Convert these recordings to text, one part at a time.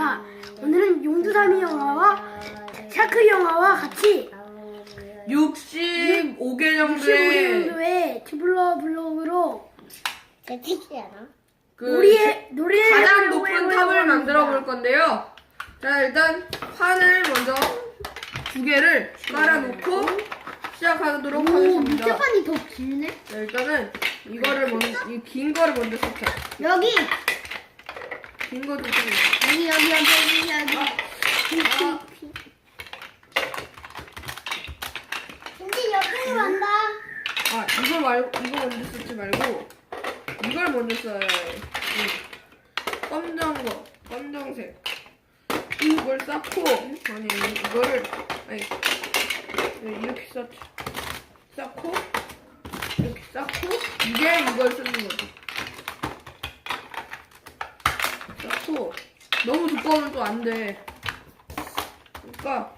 자, 오늘은 용두삼이 영화와 샤크 영화와 같이 65개 65개 정도의 정도의 튜블러 블록으로 재밌잖아. 그 놀이의 놀이의 가장 해보려고 높은 해보려고 탑을 합니다. 만들어 볼 건데요. 자, 일단 판을 먼저 두 개를 깔아놓고 시작하도록 오, 하겠습니다. 밑에 판이 더 길네. 자, 일단은 이거를 먼저, 이 긴 거를 먼저 섞자. 여기 긴 거도 좀. 여기 여기 여기 여기 여기. 근데 여기로 간다. 아, 이걸 말고, 이거 먼저 쓰지 말고, 이걸 먼저 써야 해. 응. 검정 거, 검정색. 이걸 쌓고, 아니, 이거를, 아니, 네, 이렇게 쌓, 쌓고, 이렇게 쌓고, 이게 이걸 쓰는 거지. 넣고 너무 두꺼우면 또 안 돼. 그러니까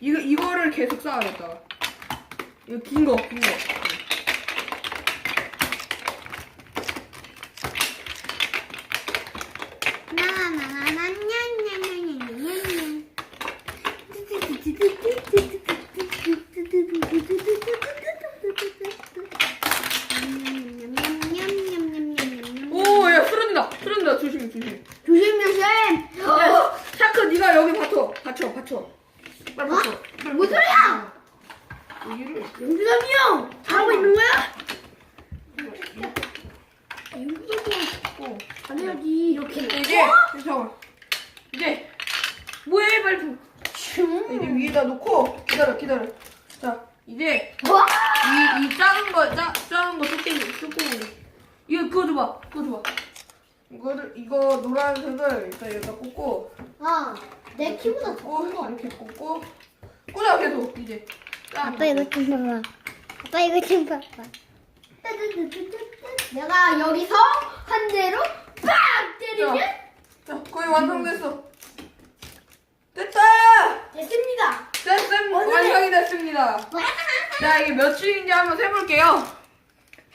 이거 이거를 계속 쌓아야겠다. 이거 긴 거, 긴 거. 음. 오, 야, 쓰러진다. 쓰러진다. 조심해, 조심해. 빨리 받쳐. 빨리 뭔 받쳐. 소리야? 여기를. 용두삼이 형 잘하고 있는 거야? 어. 안 해야지 이렇게. 이제, 잠깐만. 이제, 뭐해, 빨리 좀. 이제 위에다 놓고, 기다려, 기다려. 자, 이제, 와! 이, 이 작은 거, 짜, 작은 거 뚜껑이, 뚜껑이. 이거, 그거 줘봐. 그거 줘봐. 이거를, 이거 노란색을 일단 여기다 꽂고, 아, 내 키보다 더 큰 거. 이렇게 꽂고, 꽂아, 계속, 이제. 짜. 아빠 이거 좀 봐봐. 아빠 이거 좀 봐봐. 내가 여기서 한 대로 빡 때리면 자, 거의 완성됐어. 됐다! 됐습니다. 쌤쌤 완성이 됐습니다. 자, 이게 몇 줄인지 한번 세볼게요.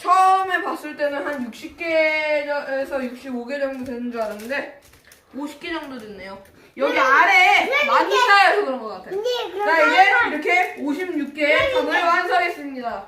처음에 봤을 때는 한 60개에서 65개 정도 되는 줄 알았는데 50개 정도 됐네요. 여기 아래에 많이 쌓여서 그런 것 같아요. 근데 자 이제 이렇게 56개의 탑을 완성했습니다.